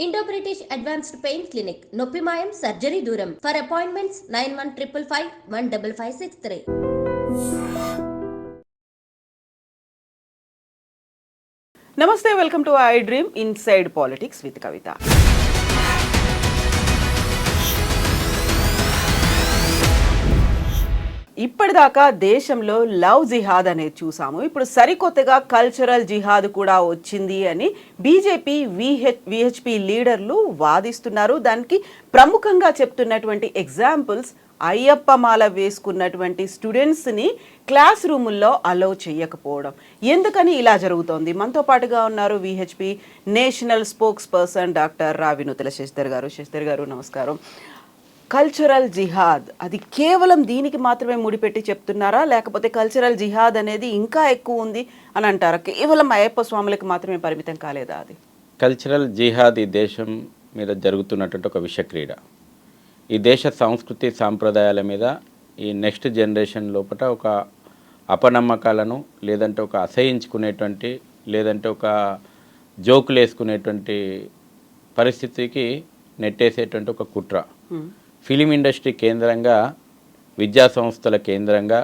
Indo British advanced pain clinic నొప్పి మాయం surgery దూరం for appointments nine one triple five one double five six three నమస్తే welcome to I dream inside politics with Kavitha ఇప్పటిదాకా దేశంలో love జిహాద్ అనేది చూసాము. ఇప్పుడు సరికొత్తగా కల్చరల్ జిహాద్ కూడా వచ్చింది అని బీజేపీ విహెచ్ విహెచ్పి లీడర్లు వాదిస్తున్నారు. దానికి ప్రముఖంగా చెప్తున్నటువంటి ఎగ్జాంపుల్స్ అయ్యప్ప మాల వేసుకున్నటువంటి స్టూడెంట్స్ని క్లాస్ రూముల్లో అలౌ చేయకపోవడం. ఎందుకని ఇలా జరుగుతోంది? మనతో పాటుగా ఉన్నారు VHP national spokesperson doctor Ravinuthula Sasidhar గారు. శశిధర్ గారు నమస్కారం. కల్చరల్ జిహాద్ అది కేవలం దీనికి మాత్రమే ముడిపెట్టి చెప్తున్నారా? లేకపోతే కల్చరల్ జిహాద్ అనేది ఇంకా ఎక్కువ ఉంది అని అంటారా? కేవలం అయ్యప్ప స్వాములకు మాత్రమే పరిమితం కాలేదా అది? కల్చరల్ జిహాద్ ఈ దేశం మీద జరుగుతున్నటువంటి ఒక విషక్రీడ. ఈ దేశ సంస్కృతి సాంప్రదాయాల మీద ఈ నెక్స్ట్ జనరేషన్ లోపల ఒక అపనమ్మకాలను లేదంటే ఒక అసహించుకునేటువంటి లేదంటే ఒక జోకులు వేసుకునేటువంటి పరిస్థితికి నెట్టేసేటువంటి ఒక కుట్ర. ఫిలిం ఇండస్ట్రీ కేంద్రంగా విద్యా సంస్థల కేంద్రంగా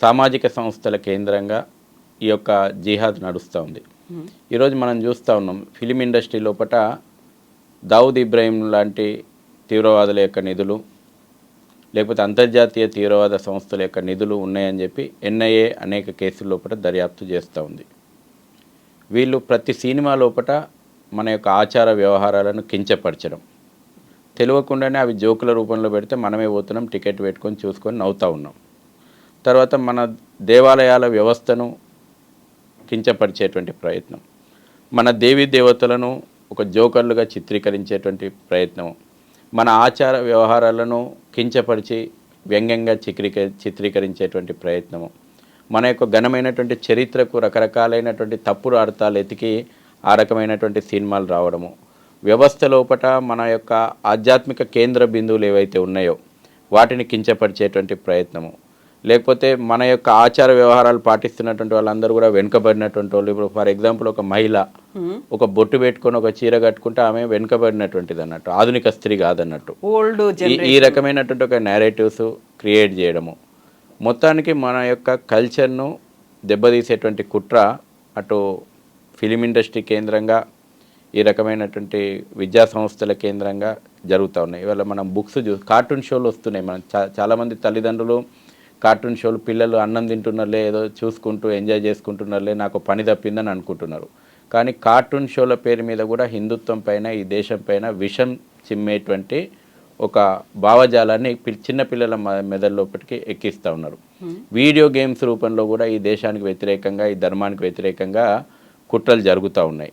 సామాజిక సంస్థల కేంద్రంగా ఈ యొక్క జిహాద్ నడుస్తూ ఉంది. ఈరోజు మనం చూస్తూ ఉన్నాం ఫిలిం ఇండస్ట్రీ లోపల దావుద్ ఇబ్రాహిం లాంటి తీవ్రవాదుల యొక్క నిధులు లేకపోతే అంతర్జాతీయ తీవ్రవాద సంస్థల యొక్క నిధులు ఉన్నాయని చెప్పి ఎన్ఐఏ అనేక కేసుల లోపల దర్యాప్తు చేస్తూ ఉంది. వీళ్ళు ప్రతి సినిమా లోపల మన యొక్క ఆచార వ్యవహారాలను కించపరచడం. తెలియకుండానే అవి జోకుల రూపంలో పెడితే మనమే పోతున్నాం టికెట్ పెట్టుకొని చూసుకొని నవ్వుతూ ఉన్నాం. తర్వాత మన దేవాలయాల వ్యవస్థను కించపరిచేటువంటి ప్రయత్నం. మన దేవీ దేవతలను ఒక జోకర్లుగా చిత్రీకరించేటువంటి ప్రయత్నం. మన ఆచార వ్యవహారాలను కించపరిచి వ్యంగ్యంగా చిత్రీక చిత్రీకరించేటువంటి ప్రయత్నము మన యొక్క ఘనమైనటువంటి చరిత్రకు రకరకాలైనటువంటి తప్పుడు అర్థాలు ఎతికి ఆ రకమైనటువంటి సినిమాలు రావడము. వ్యవస్థ లోపట మన యొక్క ఆధ్యాత్మిక కేంద్ర బిందువులు ఏవైతే ఉన్నాయో వాటిని కించపరిచేటువంటి ప్రయత్నము. లేకపోతే మన యొక్క ఆచార వ్యవహారాలు పాటిస్తున్నటువంటి వాళ్ళందరూ కూడా వెనుకబడినటువంటి వాళ్ళు. ఇప్పుడు ఫర్ ఎగ్జాంపుల్ ఒక మహిళ ఒక బొట్టు పెట్టుకొని ఒక చీర కట్టుకుంటే ఆమె వెనుకబడినటువంటిది అన్నట్టు ఆధునిక స్త్రీ కాదన్నట్టు. ఓల్డ్ ఈ- ఈ రకమైనటువంటి ఒక నేరేటివ్స్ క్రియేట్ చేయడము. మొత్తానికి మన యొక్క కల్చర్ను దెబ్బతీసేటువంటి కుట్ర అటు ఫిలిం ఇండస్ట్రీ కేంద్రంగా ఈ రకమైనటువంటి విద్యా సంస్థల కేంద్రంగా జరుగుతూ ఉన్నాయి. ఇవాళ మనం బుక్స్ చూ కార్టూన్ షోలు వస్తున్నాయి. మనం చా చాలామంది తల్లిదండ్రులు కార్టూన్ షోలు పిల్లలు అన్నం తింటున్నారులే ఏదో చూసుకుంటూ ఎంజాయ్ చేసుకుంటున్నారులే నాకు పని తప్పిందని అనుకుంటున్నారు. కానీ కార్టూన్ షోల పేరు మీద కూడా హిందుత్వం పైన ఈ దేశం పైన విషం చిమ్మేటువంటి ఒక భావజాలాన్ని పి- చిన్న పిల్లల మ- మెదడు లోపలికి ఎక్కిస్తూ ఉన్నారు. వీడియో గేమ్స్ రూపంలో కూడా ఈ దేశానికి వ్యతిరేకంగా ఈ ధర్మానికి వ్యతిరేకంగా కుట్రలు జరుగుతూ ఉన్నాయి.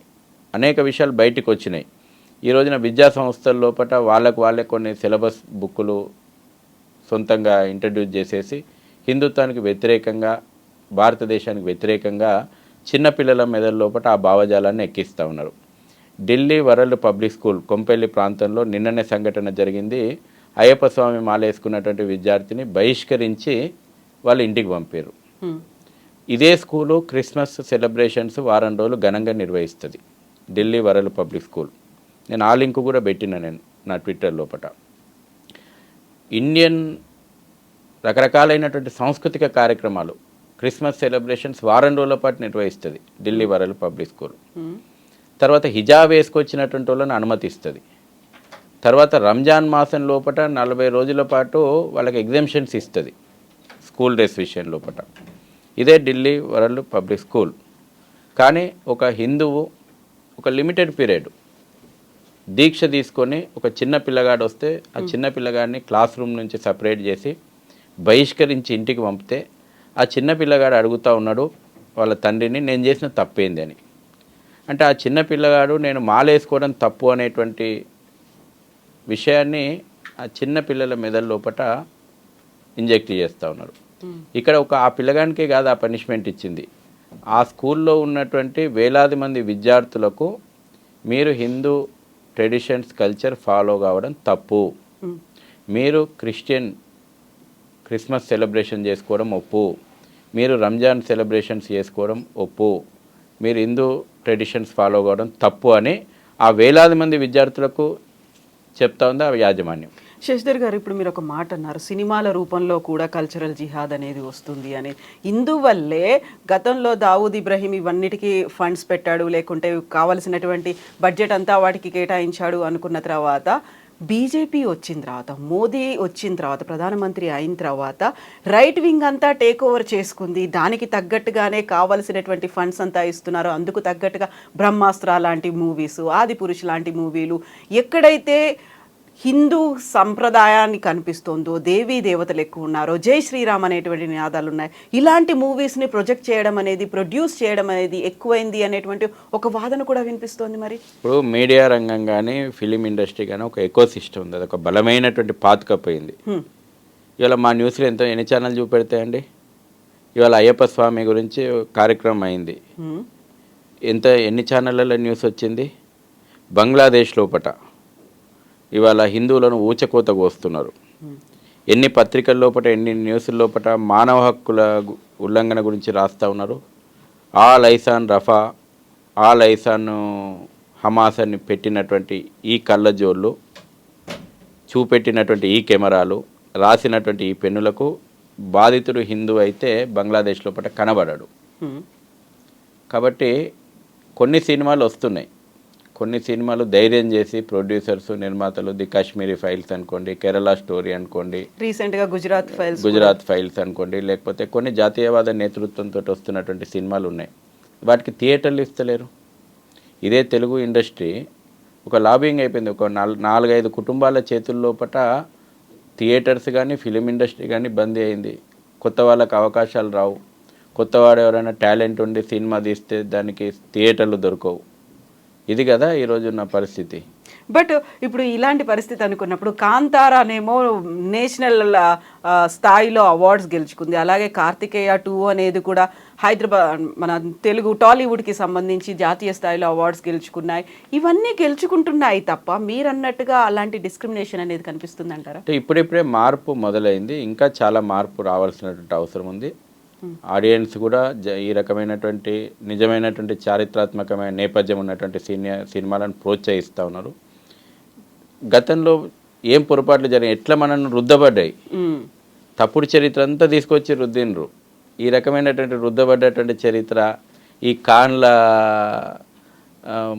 అనేక విషయాలు బయటికి వచ్చినాయి ఈ రోజున విద్యా సంస్థల లోపల వాళ్ళకు వాళ్ళే కొన్ని సిలబస్ బుక్కులు సొంతంగా ఇంట్రడ్యూస్ చేసేసి హిందుత్వానికి వ్యతిరేకంగా భారతదేశానికి వ్యతిరేకంగా చిన్నపిల్లల మెదడు లోపల ఆ భావజాలాన్ని ఎక్కిస్తూ ఉన్నారు. Delhi world public school Kompally ప్రాంతంలో నిన్ననే సంఘటన జరిగింది. అయ్యప్ప స్వామి మాల వేసుకున్నటువంటి విద్యార్థిని బహిష్కరించి వాళ్ళు ఇంటికి పంపారు ఇదే స్కూలు క్రిస్మస్ సెలబ్రేషన్స్ వారం రోజులు ఘనంగా నిర్వహిస్తుంది. Delhi world public school. నేను ఆ లింక్ కూడా పెట్టిన నేను నా ట్విట్టర్ లోపల ఇండియన్ రకరకాలైనటువంటి సాంస్కృతిక కార్యక్రమాలు క్రిస్మస్ సెలబ్రేషన్స్ వారం రోజుల పాటు నిర్వహిస్తుంది ఢిల్లీ వరల్డ్ పబ్లిక్ స్కూల్. తర్వాత హిజాబ్ వేసుకొచ్చినటువంటి వాళ్ళని అనుమతిస్తుంది. తర్వాత రంజాన్ మాసం లోపల నలభై రోజుల పాటు వాళ్ళకి ఎగ్జామ్షన్స్ ఇస్తుంది స్కూల్ డ్రెస్ విషయం లోపల ఇదే ఢిల్లీ వరల్డ్ పబ్లిక్ స్కూల్. కానీ ఒక హిందువు ఒక లిమిటెడ్ పీరియడ్. దీక్ష తీసుకొని ఒక చిన్న పిల్లగాడు వస్తే ఆ చిన్న పిల్లగాడిని క్లాస్ రూమ్ నుంచి సపరేట్ చేసి బహిష్కరించి ఇంటికి పంపితే ఆ చిన్న పిల్లగాడు అడుగుతూ ఉన్నాడు వాళ్ళ తండ్రిని నేను చేసిన తప్పేంది అని. అంటే ఆ చిన్న పిల్లగాడు నేను మాలేసుకోవడం తప్పు అనేటువంటి విషయాన్ని ఆ చిన్న పిల్లల మెదడు లోపట ఇంజెక్ట్ చేస్తూ ఉన్నారు. ఇక్కడ ఒక ఆ పిల్లగానికే కాదు ఆ పనిష్మెంట్ ఇచ్చింది. ఆ స్కూల్లో ఉన్నటువంటి వేలాది మంది విద్యార్థులకు మీరు హిందూ ట్రెడిషన్స్ కల్చర్ ఫాలో కావడం తప్పు. మీరు క్రిస్టియన్ క్రిస్మస్ సెలబ్రేషన్ చేసుకోవడం ఒప్పు. మీరు రంజాన్ సెలబ్రేషన్స్ చేసుకోవడం ఒప్పు. మీరు హిందూ ట్రెడిషన్స్ ఫాలో కావడం తప్పు అని ఆ వేలాది మంది విద్యార్థులకు చెప్తా ఉంది ఆ యాజమాన్యం. శశిధర్ గారు ఇప్పుడు మీరు ఒక మాట అన్నారు. సినిమాల రూపంలో కూడా కల్చరల్ జిహాద్ అనేది వస్తుంది అని. ఇందువల్లే గతంలో దావూద్ ఇబ్రహీం ఇవన్నిటికీ ఫండ్స్ పెట్టాడు లేకుంటే కావలసినటువంటి బడ్జెట్ అంతా వాటికి కేటాయించాడు అనుకున్న తర్వాత బీజేపీ వచ్చిన తర్వాత మోదీ వచ్చిన తర్వాత ప్రధానమంత్రి అయిన తర్వాత రైట్ వింగ్ అంతా టేక్ ఓవర్ చేసుకుంది. దానికి తగ్గట్టుగానే కావలసినటువంటి ఫండ్స్ అంతా ఇస్తున్నారు. అందుకు తగ్గట్టుగా బ్రహ్మాస్త్ర లాంటి మూవీస్ ఆది పురుష్ లాంటి మూవీలు ఎక్కడైతే హిందూ సంప్రదాయాన్ని కనిపిస్తుందో దేవీ దేవతలు ఎక్కువ ఉన్నారో జై శ్రీరామ్ అనేటువంటి నినాదాలు ఉన్నాయి. ఇలాంటి మూవీస్ని ప్రొజెక్ట్ చేయడం అనేది ప్రొడ్యూస్ చేయడం అనేది ఎక్కువైంది అనేటువంటి ఒక వాదన కూడా వినిపిస్తోంది మరి. ఇప్పుడు మీడియా రంగం కానీ ఫిలిం ఇండస్ట్రీ కానీ ఒక ఎకో సిస్టమ్ ఉంది. అదొక బలమైనటువంటి పాతుకపోయింది. ఇవాళ మా న్యూస్లో ఎంతో ఎన్ని ఛానల్ చూపెడతాయండి? ఇవాళ అయ్యప్ప స్వామి గురించి కార్యక్రమం అయింది. ఎంత ఎన్ని ఛానళ్ళలో న్యూస్ వచ్చింది? బంగ్లాదేశ్ లోపట. ఇవాళ హిందువులను ఊచకోత కోస్తున్నారు. ఎన్ని పత్రికల లోపట ఎన్ని న్యూస్ల లోపట మానవ హక్కుల ఉల్లంఘన గురించి రాస్తూ ఉన్నారు. ఆ లైసాన్ రఫా ఆ లైసాన్ హమాస్ అని పెట్టినటువంటి ఈ కళ్ళజోళ్ళు చూపెట్టినటువంటి ఈ కెమెరాలు రాసినటువంటి ఈ పెన్నులకు బాధితుడు హిందూ అయితే బంగ్లాదేశ్ లోపల కనబడడు. కాబట్టి కొన్ని సినిమాలు వస్తున్నాయి. కొన్ని సినిమాలు ధైర్యం చేసి ప్రొడ్యూసర్స్ నిర్మాతలు ది కాశ్మీరీ ఫైల్స్ అనుకోండి కేరళ స్టోరీ అనుకోండి రీసెంట్గా గుజరాత్ ఫైల్స్ గుజరాత్ ఫైల్స్ అనుకోండి లేకపోతే కొన్ని జాతీయవాద నేతృత్వంతో వస్తున్నటువంటి సినిమాలు ఉన్నాయి. వాటికి థియేటర్లు ఇస్తలేరు. ఇదే తెలుగు ఇండస్ట్రీ. ఒక లాబింగ్ అయిపోయింది. ఒక నాలుగు నాలుగైదు కుటుంబాల చేతుల లోపట థియేటర్స్ కానీ ఫిలిం ఇండస్ట్రీ కానీ బంద్ అయింది. కొత్త వాళ్ళకి అవకాశాలు రావు. కొత్త వాడు ఎవరైనా టాలెంట్ ఉండి సినిమా తీస్తే దానికి థియేటర్లు దొరకవు. ఇది కదా ఈరోజు ఉన్న పరిస్థితి. బట్ ఇప్పుడు ఇలాంటి పరిస్థితి అనుకున్నప్పుడు కాంతారానేమో నేషనల్ స్థాయిలో అవార్డ్స్ గెలుచుకుంది. అలాగే కార్తికేయ టూ అనేది కూడా హైదరాబాద్ మన తెలుగు టాలీవుడ్కి సంబంధించి జాతీయ స్థాయిలో అవార్డ్స్ గెలుచుకున్నాయి. ఇవన్నీ గెలుచుకుంటున్నాయి తప్ప మీరు అన్నట్టుగా అలాంటి డిస్క్రిమినేషన్ అనేది కనిపిస్తుంది అంటారా అంటే ఇప్పుడిప్పుడే మార్పు మొదలైంది. ఇంకా చాలా మార్పు రావాల్సినటువంటి అవసరం ఉంది. ఆడియన్స్ కూడా ఈ రకమైనటువంటి నిజమైనటువంటి చారిత్రాత్మకమైన నేపథ్యం ఉన్నటువంటి సీనియర్ సినిమాలను ప్రోత్సహిస్తూ ఉన్నారు. గతంలో ఏం పొరపాట్లు జరిగాయి ఎట్లా మనల్ని రుద్దబడ్డాయి. తప్పుడు చరిత్ర అంతా తీసుకొచ్చి రుద్దిండ్రు. ఈ రకమైనటువంటి రుద్దబడ్డటువంటి చరిత్ర ఈ కాన్ల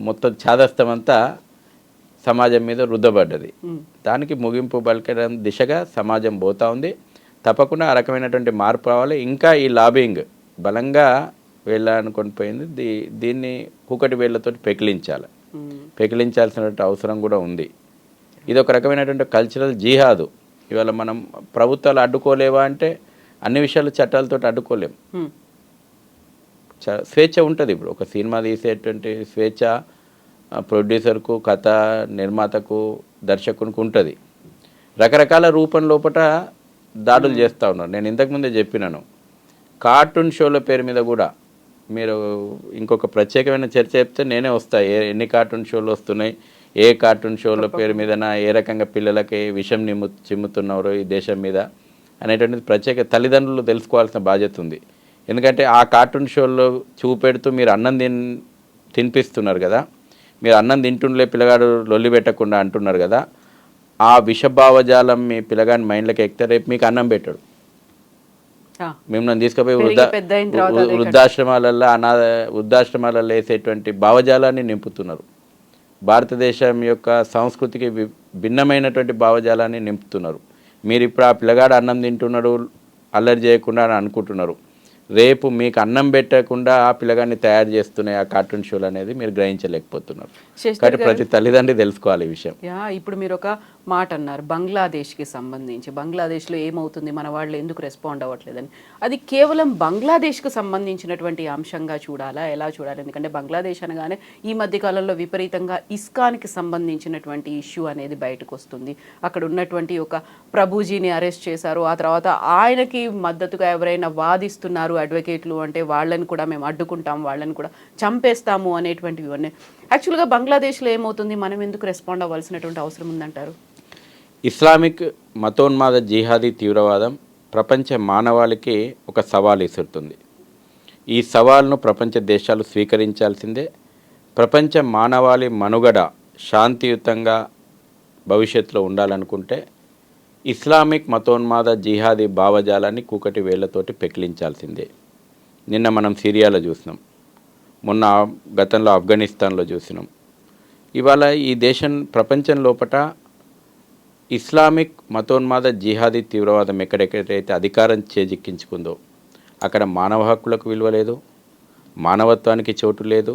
మొత్తం ఛాదస్థం అంతా సమాజం మీద రుద్దబడ్డది. దానికి ముగింపు పలికడం దిశగా సమాజం పోతా ఉంది. తప్పకుండా ఆ రకమైనటువంటి మార్పు రావాలి. ఇంకా ఈ లాబింగ్ బలంగా వెళ్ళాలనుకొని పోయింది. దీ దీన్ని కూకటి వేళ్ళతోటి పెకిలించాలి. పెకిలించాల్సినటువంటి అవసరం కూడా ఉంది. ఇది ఒక రకమైనటువంటి కల్చరల్ జిహాదు. ఇవాళ మనం ప్రభుత్వాలు అడ్డుకోలేవా అంటే అన్ని విషయాలు చట్టాలతో అడ్డుకోలేం. స్వేచ్ఛ ఉంటుంది ఇప్పుడు. ఒక సినిమా తీసేటువంటి స్వేచ్ఛ ప్రొడ్యూసర్కు కథ నిర్మాతకు దర్శకునికి ఉంటుంది. రకరకాల రూపం లోపట దాడులు చేస్తూ ఉన్నారు. నేను ఇంతకుముందే చెప్పినాను. కార్టూన్ షోల పేరు మీద కూడా మీరు ఇంకొక ప్రత్యేకమైన చర్చ చెప్తే నేనే వస్తా. ఏ ఎన్ని కార్టూన్ షోలు వస్తున్నాయి ఏ కార్టూన్ షోల పేరు మీదన ఏ రకంగా పిల్లలకి విషం నిమ్ము చిమ్ముతున్నారు ఈ దేశం మీద అనేటువంటిది ప్రత్యేక తల్లిదండ్రులు తెలుసుకోవాల్సిన బాధ్యత ఉంది. ఎందుకంటే ఆ కార్టూన్ షోల్లో చూపెడుతూ మీరు అన్నం తిన్ తినిపిస్తున్నారు కదా. మీరు అన్నం తింటుండలే పిల్లగాడు లొల్లి పెట్టకుండా అంటున్నారు కదా. ఆ విషభావజాలం మీ పిల్లగాని మైండ్లోకి ఎక్కితే రేపు మీకు అన్నం పెట్టాడు. ఆ. మిమ్మల్ని తీసుకుపోయి వృద్ధా వృద్ధాశ్రమాలలో అనాథ వృద్ధాశ్రమాలలో వేసేటువంటి భావజాలాన్ని నింపుతున్నారు. భారతదేశం యొక్క సంస్కృతికి భిన్నమైనటువంటి భావజాలాన్ని నింపుతున్నారు. మీరు ఇప్పుడు ఆ పిల్లగాడు అన్నం తింటున్నాడు అల్లరి చేయకుండా అని అనుకుంటున్నారు. రేపు మీకు అన్నం పెట్టకుండా ఆ పిల్లగాన్ని తయారు చేస్తున్నాయి ఆ కార్టూన్ షోలు అనేది మీరు గ్రహించలేకపోతున్నారు. కాబట్టి ప్రతి తల్లిదండ్రి తెలుసుకోవాలి ఈ విషయం. ఇప్పుడు మీరు ఒక మాట అన్నారు బంగ్లాదేశ్కి సంబంధించి. బంగ్లాదేశ్లో ఏమవుతుంది? మన వాళ్ళు ఎందుకు రెస్పాండ్ అవ్వట్లేదని. అది కేవలం బంగ్లాదేశ్కు సంబంధించినటువంటి అంశంగా చూడాలా? ఎలా చూడాలి? ఎందుకంటే బంగ్లాదేశ్ అనగానే ఈ మధ్యకాలంలో విపరీతంగా ఇస్కాన్కి సంబంధించినటువంటి ఇష్యూ అనేది బయటకు వస్తుంది అక్కడ ఉన్నటువంటి ఒక ప్రభుజీని అరెస్ట్ చేశారు. ఆ తర్వాత ఆయనకి మద్దతుగా ఎవరైనా వాదిస్తున్నారు అడ్వకేట్లు అంటే వాళ్ళని కూడా మేము అడ్డుకుంటాం వాళ్ళని కూడా చంపేస్తాము అనేటువంటివి ఉన్నాయి యాక్చువల్గా బంగ్లాదేశ్లో ఏమవుతుంది? మనం ఎందుకు రెస్పాండ్ అవ్వాల్సినటువంటి అవసరం ఉందంటారు? ఇస్లామిక్ మతోన్మాద జిహాదీ తీవ్రవాదం ప్రపంచ మానవాళికి ఒక సవాల్ ఇసురుతుంది ఈ సవాల్ను ప్రపంచ దేశాలు స్వీకరించాల్సిందే. ప్రపంచ మానవాళి మనుగడ శాంతియుతంగా భవిష్యత్తులో ఉండాలనుకుంటే ఇస్లామిక్ మతోన్మాద జిహాదీ భావజాలాన్ని కూకటి వేళ్ళతోటి పెకిలించాల్సిందే. నిన్న మనం సిరియాలో చూసినాం. మొన్న గతంలో ఆఫ్ఘనిస్తాన్లో చూసినాం. ఇవాళ ఈ దేశం ప్రపంచం లోపట ఇస్లామిక్ మతోన్మాద జిహాదీ తీవ్రవాదం ఎక్కడెక్కడైతే అధికారం చేజిక్కించుకుందో అక్కడ మానవ హక్కులకు విలువ లేదు మానవత్వానికి చోటు లేదు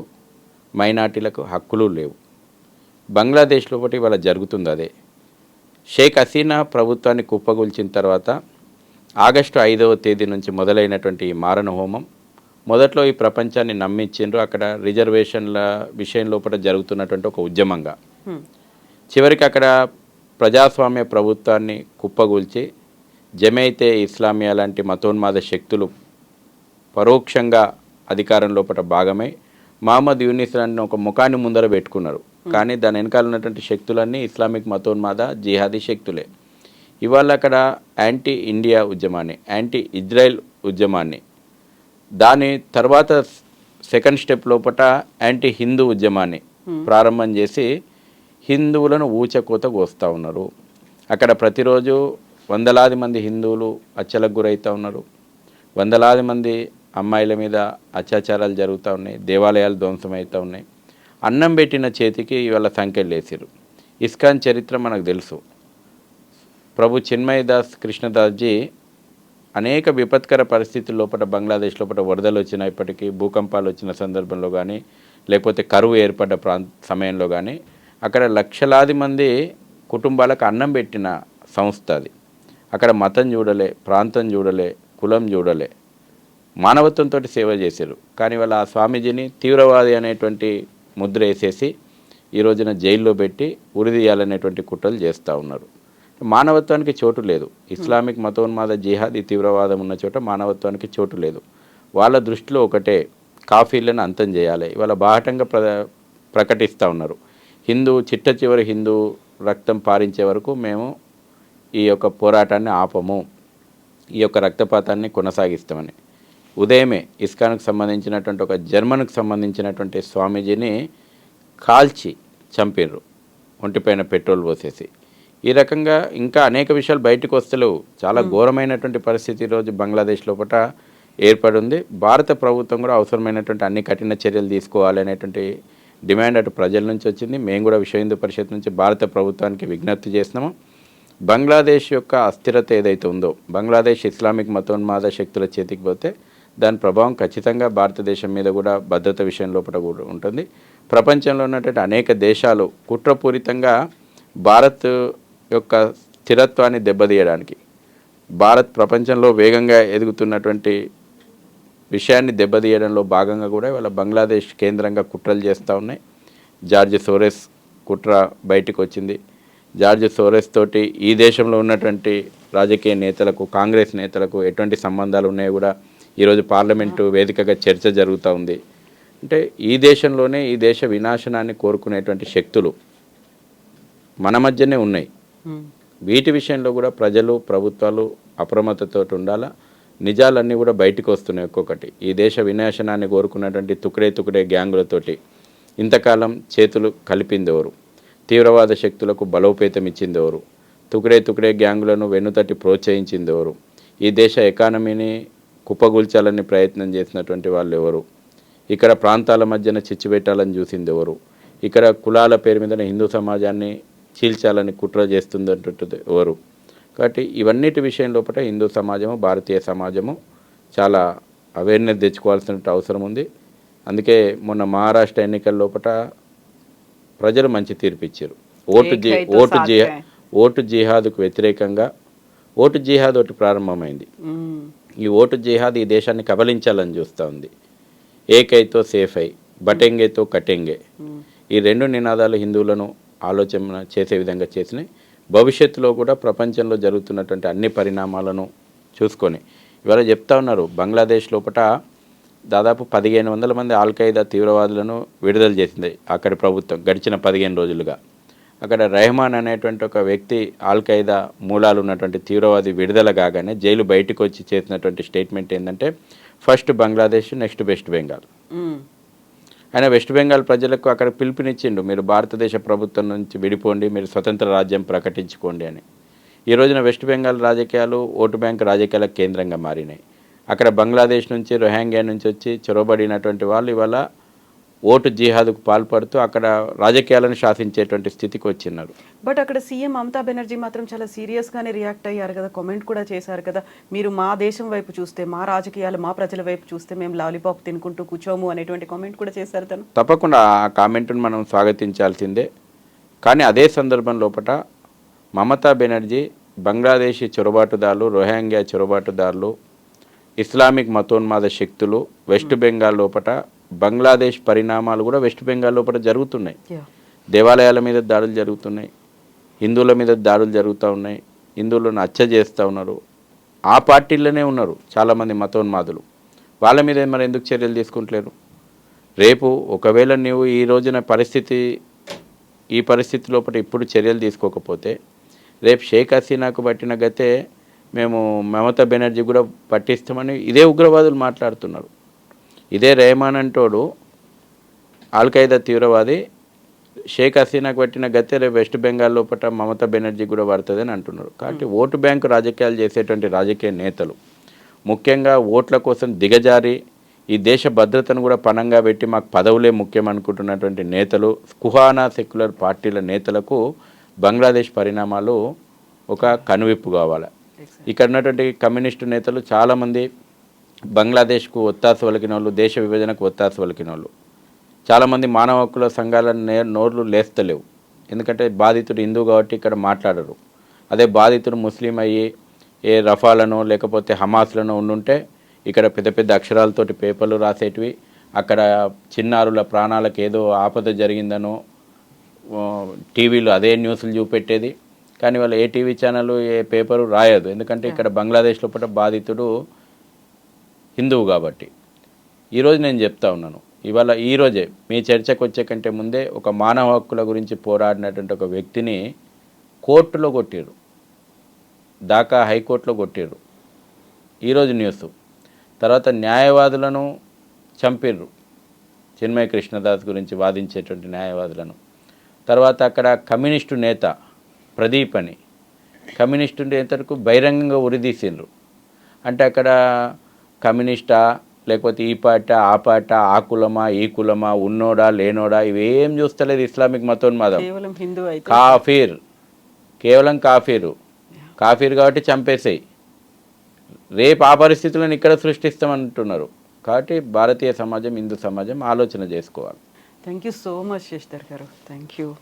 మైనార్టీలకు హక్కులు లేవు. బంగ్లాదేశ్ లోపటి ఇవాళ జరుగుతుంది అదే. షేక్ హసీనా ప్రభుత్వాన్ని కుప్పగొల్చిన తర్వాత ఆగస్టు ఐదవ తేదీ నుంచి మొదలైనటువంటి ఈ మారణ హోమం మొదట్లో ఈ ప్రపంచాన్ని నమ్మించిండ్రు. అక్కడ రిజర్వేషన్ల విషయం లోపల జరుగుతున్నటువంటి ఒక ఉద్యమంగా. చివరికి అక్కడ ప్రజాస్వామ్య ప్రభుత్వాన్ని కుప్పగూల్చి జమైతే ఇస్లామియా లాంటి మతోన్మాద శక్తులు పరోక్షంగా అధికారం లోపల భాగమై మహమ్మద్ యూనిస్ అని ఒక ముఖాన్ని ముందర పెట్టుకున్నారు. కానీ దాని వెనకాల ఉన్నటువంటి శక్తులన్నీ ఇస్లామిక్ మతోన్మాద జిహాదీ శక్తులే. ఇవాళ అక్కడ యాంటీ ఇండియా ఉద్యమాన్ని యాంటీ ఇజ్రాయెల్ ఉద్యమాన్ని దాని తర్వాత సెకండ్ స్టెప్ లోపల యాంటీ హిందూ ఉద్యమాన్ని ప్రారంభం చేసి హిందువులను ఊచకోత కోస్తూ ఉన్నారు. అక్కడ ప్రతిరోజు వందలాది మంది హిందువులు హత్యలకు గురవుతూ ఉన్నారు. వందలాది మంది అమ్మాయిల మీద అత్యాచారాలు జరుగుతూ ఉన్నాయి. దేవాలయాలు ధ్వంసమవుతూ ఉన్నాయి. అన్నం పెట్టిన చేతికి ఇవాళ సంఖ్యలు వేసారు ఇస్కాన్ చరిత్ర మనకు తెలుసు. ప్రభు చిన్మయదాస్ కృష్ణదాస్జీ అనేక విపత్కర పరిస్థితుల లోపల బంగ్లాదేశ్ లోపల వరదలు వచ్చినప్పటికీ భూకంపాలు వచ్చిన సందర్భంలో కానీ లేకపోతే కరువు ఏర్పడ్డ ప్రాంత సమయంలో కానీ అక్కడ లక్షలాది మంది కుటుంబాలకు అన్నం పెట్టిన సంస్థ అది. అక్కడ మతం చూడలే ప్రాంతం చూడలే కులం చూడలే. మానవత్వంతో సేవ చేశారు. కానీ వాళ్ళ ఆ స్వామీజీని తీవ్రవాది అనేటువంటి ముద్ర వేసేసి ఈ రోజున జైల్లో పెట్టి ఉరిదీయాలనేటువంటి కుట్రలు చేస్తూ ఉన్నారు. మానవత్వానికి చోటు లేదు. ఇస్లామిక్ మతోన్మాద జిహాదీ తీవ్రవాదం ఉన్న చోట మానవత్వానికి చోటు లేదు. వాళ్ళ దృష్టిలో ఒకటే కాఫీలను అంతం చేయాలి. ఇవాళ బాహటంగా ప్ర ప్రకటిస్తూ ఉన్నారు. హిందూ చిట్ట చివరి హిందూ రక్తం పారించే వరకు మేము ఈ యొక్క పోరాటాన్ని ఆపము. ఈ యొక్క రక్తపాతాన్ని కొనసాగిస్తామని. ఉదయమే ఇస్కాన్కు సంబంధించినటువంటి ఒక జర్మన్కు సంబంధించినటువంటి స్వామీజీని కాల్చి చంపిర్రు. ఒంటిపైన పెట్రోల్ పోసేసి. ఈ రకంగా ఇంకా అనేక విషయాలు బయటకు వస్తలేవు. చాలా ఘోరమైనటువంటి పరిస్థితి ఈరోజు బంగ్లాదేశ్ లోపల ఏర్పడి ఉంది భారత ప్రభుత్వం కూడా అవసరమైనటువంటి అన్ని కఠిన చర్యలు తీసుకోవాలి అనేటువంటి డిమాండ్ అటు ప్రజల నుంచి వచ్చింది. మేము కూడా విశ్వ హిందూ పరిషత్ నుంచి భారత ప్రభుత్వానికి విజ్ఞప్తి చేసినాము బంగ్లాదేశ్ యొక్క అస్థిరత ఏదైతే ఉందో బంగ్లాదేశ్ ఇస్లామిక్ మతోన్మాద శక్తుల చేతికి పోతే దాని ప్రభావం ఖచ్చితంగా భారతదేశం మీద కూడా భద్రత విషయం లోపల కూడా ఉంటుంది. ప్రపంచంలో ఉన్నటువంటి అనేక దేశాలు కుట్రపూరితంగా భారత్ యొక్క స్థిరత్వాన్ని దెబ్బతీయడానికి భారత్ ప్రపంచంలో వేగంగా ఎదుగుతున్నటువంటి విషయాన్ని దెబ్బతీయడంలో భాగంగా కూడా ఇవాళ బంగ్లాదేశ్ కేంద్రంగా కుట్రలు చేస్తూ ఉన్నాయి. జార్జ్ సోరెస్ కుట్ర బయటకు వచ్చింది. జార్జ్ సోరెస్ తోటి ఈ దేశంలో ఉన్నటువంటి రాజకీయ నేతలకు కాంగ్రెస్ నేతలకు ఎటువంటి సంబంధాలు ఉన్నాయో కూడా ఈరోజు పార్లమెంటు వేదికగా చర్చ జరుగుతూ ఉంది. అంటే ఈ దేశంలోనే ఈ దేశ వినాశనాన్ని కోరుకునేటువంటి శక్తులు మన మధ్యనే ఉన్నాయి. వీటి విషయంలో కూడా ప్రజలు ప్రభుత్వాలు అప్రమత్తతో ఉండాలా? నిజాలన్నీ కూడా బయటకు వస్తున్నాయి ఒక్కొక్కటి. ఈ దేశ వినాశనాన్ని కోరుకున్నటువంటి తుకడే తుకడే గ్యాంగులతోటి ఇంతకాలం చేతులు కలిపిందెవరు? తీవ్రవాద శక్తులకు బలోపేతం ఇచ్చిందెవరు? తుకడే తుకడే గ్యాంగులను వెన్నుతట్టి ప్రోత్సహించిందెవరు? ఈ దేశ ఎకానమీని కుప్పగూల్చాలని ప్రయత్నం చేసినటువంటి వాళ్ళు ఎవరు ఇక్కడ ప్రాంతాల మధ్యన చిచ్చు పెట్టాలని చూసింది ఎవరు ఇక్కడ కులాల పేరు మీద హిందూ సమాజాన్ని చీల్చాలని కుట్ర చేస్తుందంటుంటుంది ఎవరు? కాబట్టి ఇవన్నిటి విషయం లోపల హిందూ సమాజము భారతీయ సమాజము చాలా అవేర్నెస్ తెచ్చుకోవాల్సిన అవసరం ఉంది. అందుకే మొన్న మహారాష్ట్ర ఎన్నికల లోపల ప్రజలు మంచి తీర్పు ఇచ్చారు. ఓటు జి ఓటు జి. ఓటు జిహాద్కు వ్యతిరేకంగా ఓటు జిహాద్ ఒకటి ప్రారంభమైంది. ఈ ఓటు జిహాద్ ఈ దేశాన్ని కబలించాలని చూస్తూ ఉంది. ఏకైతో సేఫ్ అయి బటెంగేతో కటెంగే. ఈ రెండు నినాదాలు హిందువులను ఆలోచన చేసే విధంగా చేసినాయి. భవిష్యత్తులో కూడా ప్రపంచంలో జరుగుతున్నటువంటి అన్ని పరిణామాలను చూసుకొని ఇవాళ చెప్తా ఉన్నారు బంగ్లాదేశ్ లోపల దాదాపు పదిహేను వందల మంది ఆల్ఖైదా తీవ్రవాదులను విడుదల చేసింది అక్కడి ప్రభుత్వం గడిచిన పదిహేను రోజులుగా. అక్కడ రెహమాన్ అనేటువంటి ఒక వ్యక్తి ఆల్ఖైదా మూలాలు ఉన్నటువంటి తీవ్రవాది విడుదల కాగానే జైలు బయటకు వచ్చి చేసినటువంటి స్టేట్మెంట్ ఏంటంటే first Bangladesh next West Bengal. ఆయన వెస్ట్ బెంగాల్ ప్రజలకు అక్కడ పిలుపునిచ్చిండు మీరు భారతదేశ ప్రభుత్వం నుంచి విడిపోండి మీరు స్వతంత్ర రాజ్యం ప్రకటించుకోండి అని. ఈ రోజున వెస్ట్ బెంగాల్ రాజకీయాలు ఓటు బ్యాంక్ రాజకీయాల కేంద్రంగా మారినాయి. అక్కడ బంగ్లాదేశ్ నుంచి రొహాంగ్యా నుంచి వచ్చి చొరబడినటువంటి వాళ్ళు ఇవాళ ఓటు జిహాదుకు పాల్పడుతూ అక్కడ రాజకీయాలను శాసించేటువంటి స్థితికి వచ్చినారు. బట్ అక్కడ సీఎం మమతా బెనర్జీ మాత్రం చాలా సీరియస్ గానే రియాక్ట్ అయ్యారు కదా కామెంట్ కూడా చేశారు కదా. మీరు మా దేశం వైపు చూస్తే మా రాజకీయాలు మా ప్రజల వైపు చూస్తే మేము లాలీపాప్ తినుకుంటూ కూర్చోము అనేటువంటి కామెంట్ కూడా చేశారు తను. తప్పకుండా ఆ కామెంట్ను మనం స్వాగతించాల్సిందే. కానీ అదే సందర్భం లోపల మమతా బెనర్జీ బంగ్లాదేశీ చొరబాటుదారులు రోహింగ్యా చొరబాటుదారులు ఇస్లామిక్ మతోన్మాద శక్తులు వెస్ట్ బెంగాల్ లోపల బంగ్లాదేశ్ పరిణామాలు కూడా వెస్ట్ బెంగాల్ లోపల జరుగుతున్నాయి. దేవాలయాల మీద దాడులు జరుగుతున్నాయి. హిందువుల మీద దాడులు జరుగుతూ ఉన్నాయి. హిందువులను హత్య చేస్తూ ఉన్నారు. ఆ పార్టీలోనే ఉన్నారు చాలామంది మతోన్మాదులు. వాళ్ళ మీద మరి ఎందుకు చర్యలు తీసుకుంటలేరు? రేపు ఒకవేళ నీవు ఈ రోజున పరిస్థితి ఈ పరిస్థితి లోపల ఇప్పుడు చర్యలు తీసుకోకపోతే రేపు షేక్ హసీనాకు పట్టిన గతే మేము మమతా బెనర్జీ కూడా పట్టిస్తామని ఇదే ఉగ్రవాదులు మాట్లాడుతున్నారు. ఇదే రెహమాన్ అంటోడు ఆల్ఖైదా తీవ్రవాది షేక్ హసీనాకు పట్టిన గతే రేపు వెస్ట్ బెంగాల్ లోపల మమతా బెనర్జీ కూడా పడుతుందని అంటున్నారు. కాబట్టి ఓటు బ్యాంకు రాజకీయాలు చేసేటువంటి రాజకీయ నేతలు ముఖ్యంగా ఓట్ల కోసం దిగజారి ఈ దేశ భద్రతను కూడా పణంగా పెట్టి మాకు పదవులే ముఖ్యం అనుకుంటున్నటువంటి నేతలు కుహానా సెక్యులర్ పార్టీల నేతలకు బంగ్లాదేశ్ పరిణామాలు ఒక కనువిప్పు కావాలి. ఇక్కడ ఉన్నటువంటి కమ్యూనిస్టు నేతలు చాలామంది బంగ్లాదేశ్కు ఒత్తాస వలికిన వాళ్ళు దేశ విభజనకు ఒత్తాస వలికిన వాళ్ళు చాలామంది మానవ హక్కుల సంఘాల నే నోర్లు లేస్తలేవు. ఎందుకంటే బాధితుడు హిందూ కాబట్టి ఇక్కడ మాట్లాడరు. అదే బాధితుడు ముస్లిం అయ్యి ఏ రఫాలను లేకపోతే హమాస్లను ఉండుంటే ఇక్కడ పెద్ద పెద్ద అక్షరాలతోటి పేపర్లు రాసేటివి అక్కడ చిన్నారుల ప్రాణాలకు ఏదో ఆపద జరిగిందనో టీవీలో అదే న్యూస్లు చూపెట్టేది. కానీ వాళ్ళ ఏ టీవీ ఛానల్ ఏ పేపరు రాయదు. ఎందుకంటే ఇక్కడ బంగ్లాదేశ్ లోపల బాధితుడు హిందువు కాబట్టి. ఈరోజు నేను చెప్తా ఉన్నాను. ఇవాళ ఈరోజే మీ చర్చకు వచ్చే కంటే ముందే ఒక మానవ హక్కుల గురించి పోరాడినటువంటి ఒక వ్యక్తిని కోర్టులో కొట్టారు దాకా హైకోర్టులో కొట్టారు ఈరోజు న్యూస్. తర్వాత న్యాయవాదులను చంపిర్రు. చిన్మయ కృష్ణదాస్ గురించి వాదించేటువంటి న్యాయవాదులను. తర్వాత అక్కడ కమ్యూనిస్టు నేత ప్రదీప్ అని. కమ్యూనిస్టు నేతలకు బహిరంగంగా ఉరిదీసిండ్రు అంటే అక్కడ కమ్యూనిస్టా లేకపోతే ఈ పాట ఆ పాట ఆ కులమా ఈ కులమా ఉన్నోడా లేనోడా ఇవేం చూస్తలేదు ఇస్లామిక్ మతోన్మాదం. కాఫీర్. కేవలం కాఫీరు. కాఫీర్ కాబట్టి చంపేసేయి. రేపు ఆ పరిస్థితులను ఇక్కడ సృష్టిస్తామంటున్నారు. కాబట్టి భారతీయ సమాజం హిందూ సమాజం ఆలోచన చేసుకోవాలి. Thank you so much Sasidhar గారు. Thank you